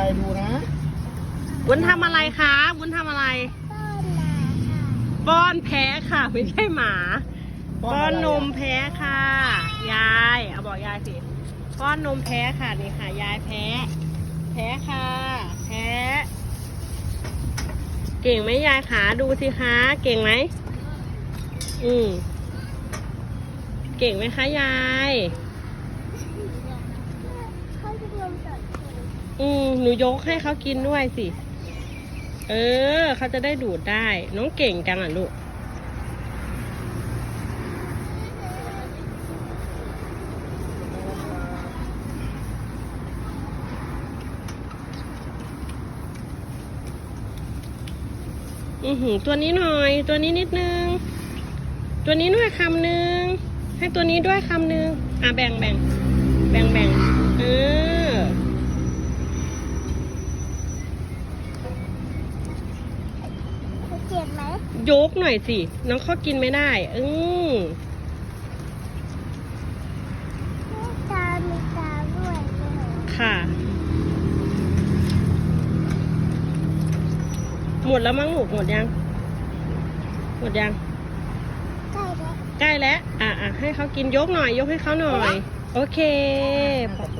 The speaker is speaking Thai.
ายดูนะ วุ้นทำอะไรคะวุ้นทำอะไรต้นนาค่ะป้อนแพ้ค่ะไม่ใช่หมา ป้อนนมแพ้ค่ะ ยายเอาบอกยายสิป้อนนมแพ้ค่ะนี่ค่ะ ยายแพ้ แพ้ค่ะ แพ้ เก่งไหมยายขาดูสิคะเก่งไหมอืมเก่งไหมคะยาย เขาจะรวมต่อกัน อืมหนูยกให้เขากินด้วยสิ เออ เขาจะได้ดูดได้ น้องเก่งจังอะลูก อือหือ ตัวนี้หน่อย ตัวนี้นิดนึง ตัวนี้ด้วยคำหนึ่งให้ตัวนี้ด้วยคำหนึ่งอะแบ่งแบ่งแบ่งแบ่ง เขาเจ็บไหมยกหน่อยสิ น้องเขากินไม่ได้ อือตามีตาด้วยใช่ไหมค่ะ หมดแล้วมั้งหมูหมดยัง หมดยัง ใกล้แล้ว ใกล้แล้ว อะอะให้เขากินยกหน่อย ยกให้เขาหน่อย โอเคขอบคุณ